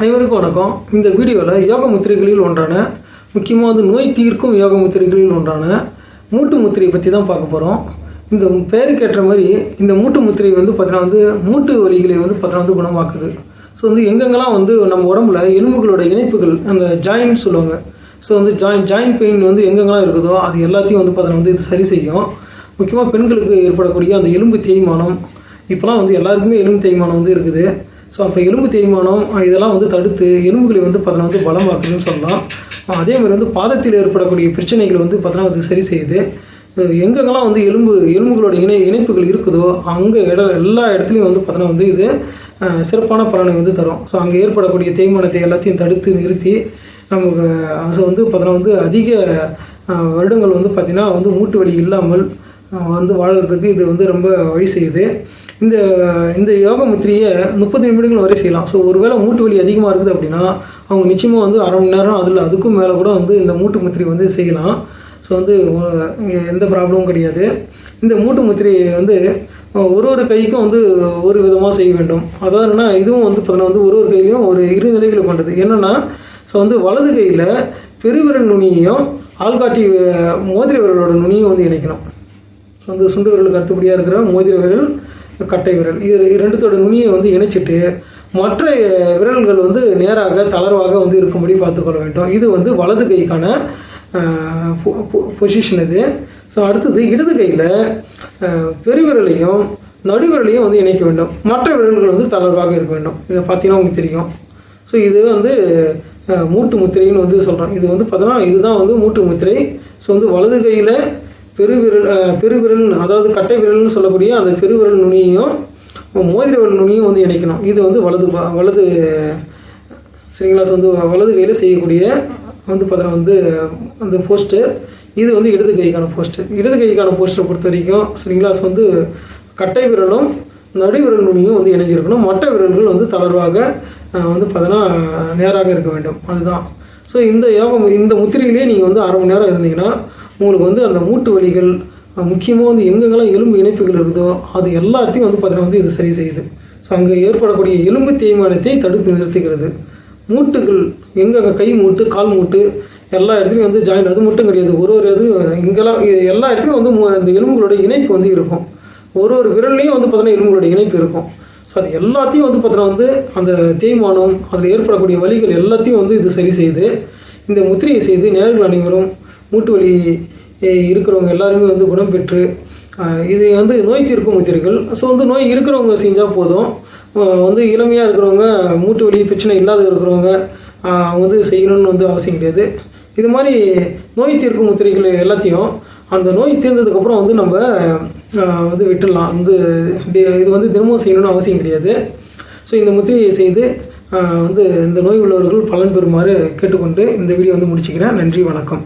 அனைவருக்கும் வணக்கம். இந்த வீடியோவில் யோக முத்திரைகளில் ஒன்றான முக்கியமாக வந்து நோய் தீர்க்கும் யோக முத்திரைகளில் ஒன்றான மூட்டு முத்திரையை பற்றி தான் பார்க்க போகிறோம் இந்த பெயருக்கு ஏற்ற மாதிரி இந்த மூட்டு முத்திரை வந்து பார்த்தீங்கன்னா வந்து மூட்டு வலிகளை வந்து பார்த்தீங்கன்னா வந்து குணமாக்குது. ஸோ வந்து எங்கெங்கெல்லாம் வந்து நம்ம உடம்புல எலும்புகளோட இணைப்புகள் அந்த ஜாயின்ட் சொல்லுவாங்க. ஸோ வந்து ஜாயின் ஜாயின்ட் பெயின் வந்து எங்கெங்கெல்லாம் இருக்குதோ அது எல்லாத்தையும் வந்து பார்த்தீங்கன்னா வந்து இது சரி செய்யும். முக்கியமாக பெண்களுக்கு ஏற்படக்கூடிய அந்த எலும்பு தேய்மானம் இப்போலாம் வந்து எல்லாருக்குமே எலும்பு தேய்மானம் வந்து இருக்குது. ஸோ அப்போ எலும்பு தேய்மானம் இதெல்லாம் வந்து தடுத்து எலும்புகளை வந்து பார்த்தோன்னா வந்து பலமாக்குதுன்னு சொல்லலாம். அதே மாதிரி வந்து பாதத்தில் ஏற்படக்கூடிய பிரச்சனைகள் வந்து பார்த்தோன்னா அது சரி செய்யுது. எங்கெங்கெல்லாம் வந்து எலும்பு எலும்புகளோட இணை இணைப்புகள் இருக்குதோ அங்கே இட எல்லா இடத்துலையும் வந்து பார்த்தோன்னா வந்து இது சிறப்பான பலனை வந்து தரும். ஸோ அங்கே ஏற்படக்கூடிய தேய்மானத்தை எல்லாத்தையும் தடுத்து நிறுத்தி நமக்கு அது வந்து பார்த்தோன்னா வந்து அதிக வருடங்கள் வந்து பார்த்திங்கன்னா வந்து மூட்டு வலி இல்லாமல் வந்து வாழறதுக்கு இது வந்து ரொம்ப வழி செய்யுது. இந்த இந்த யோக முத்திரையை முப்பது நிமிடங்கள் வரை செய்யலாம். ஸோ ஒருவேளை மூட்டு வலி அதிகமாக இருக்குது அப்படின்னா அவங்க நிச்சயமாக வந்து அரை மணி நேரம் அதில் அதுக்கும் மேலே கூட வந்து இந்த மூட்டு முத்திரை வந்து செய்யலாம். ஸோ வந்து எந்த ப்ராப்ளமும் கிடையாது. இந்த மூட்டு முத்திரையை வந்து ஒரு ஒரு கைக்கும் வந்து ஒரு விதமாக செய்ய வேண்டும். அதாவது என்னென்னா இதுவும் வந்து பார்த்தீங்கன்னா வந்து ஒரு ஒரு கையிலையும் ஒரு இரு நிலைகளை கொண்டது. என்னென்னா ஸோ வந்து வலது கையில் பெருவிரல் நுனியையும் ஆள்காட்டி மோதிரி விரலோட நுனியும் வந்து இணைக்கணும். வந்து சுண்டு விரலுக்கு அடுத்தபடியாக இருக்கிற மோதிர விரல் கட்டை விரல். இது ரெண்டுத்தோட நுனியை வந்து இணைச்சிட்டு மற்ற விரல்கள் வந்து நேராக தளர்வாக வந்து இருக்கும்படி பார்த்துக்கொள்ள வேண்டும். இது வந்து வலது கைக்கான பொசிஷன் இது. ஸோ அடுத்தது இடது கையில் பெருவிரலையும் நடுவிரலையும் வந்து இணைக்க வேண்டும். மற்ற விரல்கள் வந்து தளர்வாக இருக்க வேண்டும். இதை பார்த்தீங்கன்னா உங்களுக்கு தெரியும். ஸோ இது வந்து மூட்டு முத்திரைன்னு வந்து சொல்கிறோம் இது வந்து பார்த்தோன்னா இதுதான் வந்து மூட்டு முத்திரை. ஸோ வந்து வலது கையில் பெருவிரல் பெருவிரல் அதாவது கட்டை விரல்னு சொல்லக்கூடிய அந்த பெருவிரல் நுனியையும் மோதிர விரல் நுனியும் வந்து இணைக்கணும். இது வந்து வலது வலது சரிங்களா? வந்து வலது கையில் செய்யக்கூடிய வந்து பார்த்தீங்கன்னா வந்து அந்த போஸ்ட்டு இது வந்து இடது கைக்கான போஸ்ட்டு இடது கைக்கான போஸ்ட்டை பொறுத்த வரைக்கும் சரிங்களா? வந்து கட்டை விரலும் நடுவிரல் நுனியும் வந்து இணைஞ்சிருக்கணும். மற்ற விரல்கள் வந்து தளர்வாக வந்து பார்த்தோன்னா நேராக இருக்க வேண்டும். அதுதான். ஸோ இந்த யோகம் இந்த முத்திரையிலேயே நீங்கள் வந்து அரை மணி நேரம் இருந்தீங்கன்னா உங்களுக்கு வந்து அந்த மூட்டு வலிகள் முக்கியமாக வந்து எங்கெங்கெல்லாம் எலும்பு இணைப்புகள் இருக்குதோ அது எல்லாத்தையும் வந்து பார்த்தீங்கன்னா வந்து இது சரி செய்யுது. ஸோ அங்கே ஏற்படக்கூடிய எலும்பு தேய்மானத்தை தடுத்து நிறுத்துகிறது. மூட்டுகள் எங்கே கை மூட்டு கால் மூட்டு எல்லா இடத்துலையும் வந்து ஜாயின் அது மட்டும் கிடையாது. ஒரு ஒரு இது இங்கெல்லாம் எல்லா இடத்துலையும் வந்து மு- அந்த எலும்புகளோட இணைப்பு வந்து இருக்கும். ஒரு ஒரு விரல்லையும் வந்து பார்த்தீங்கன்னா எலும்புகளோட இணைப்பு இருக்கும். ஸோ அது எல்லாத்தையும் வந்து பார்த்தீங்கன்னா வந்து அந்த தேய்மானம் அதில் ஏற்படக்கூடிய வழிகள் எல்லாத்தையும் வந்து இது சரி செய்து இந்த முத்திரையை செய்து நேர்கள் அனைவரும் மூட்டு வலி இருக்கிறவங்க எல்லாருமே வந்து குணம் பெற்று இது வந்து நோய் தீர்க்கும் முத்திரைகள். ஸோ வந்து நோய் இருக்கிறவங்க செஞ்சால் போதும். வந்து இளமையாக இருக்கிறவங்க மூட்டு வலி பிரச்சனை இல்லாத இருக்கிறவங்க வந்து செய்யணும்னு வந்து அவசியம் கிடையாது. இது மாதிரி நோய் தீர்க்கும் முத்திரைகள் எல்லாத்தையும் அந்த நோய் தீர்ந்ததுக்கப்புறம் வந்து நம்ம வந்து விட்டுடலாம். வந்து இது வந்து தினமும் செய்யணும்னு அவசியம் கிடையாது. ஸோ இந்த முத்திரையை செய்து வந்து இந்த நோய் உள்ளவர்கள் பலன் பெறுமாறு கேட்டுக்கொண்டு இந்த வீடியோ வந்து முடிச்சுக்கிறேன். நன்றி வணக்கம்.